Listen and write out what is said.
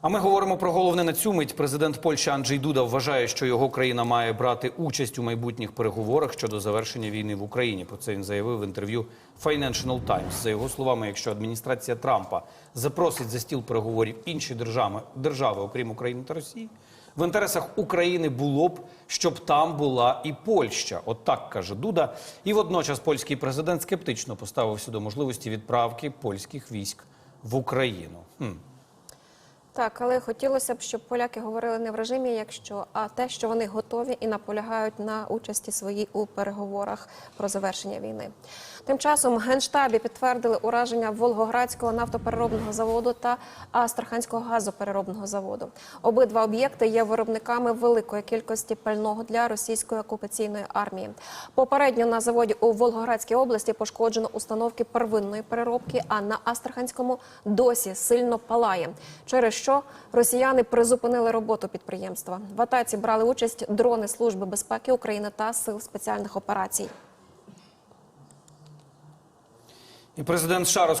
А ми говоримо про головне на цю мить. Президент Польщі Анджей Дуда вважає, що його країна має брати участь у майбутніх переговорах щодо завершення війни в Україні. Про це він заявив в інтерв'ю Financial Times. За його словами, якщо адміністрація Трампа запросить за стіл переговорів інші держави, держави, окрім України та Росії, в інтересах України було б, щоб там була і Польща. От так каже Дуда. І водночас польський президент скептично поставився до можливості відправки польських військ в Україну. Хм. Так, але хотілося б, щоб поляки говорили не в режимі, якщо а те, що вони готові і наполягають на участі своїй у переговорах про завершення війни. Тим часом генштабі підтвердили ураження Волгоградського нафтопереробного заводу та Астраханського газопереробного заводу. Обидва об'єкти є виробниками великої кількості пального для російської окупаційної армії. Попередньо на заводі у Волгоградській області пошкоджено установки первинної переробки, а на Астраханському досі сильно палає. Через що росіяни призупинили роботу підприємства. В атаці брали участь дрони Служби безпеки України та сил спеціальних операцій. І президент США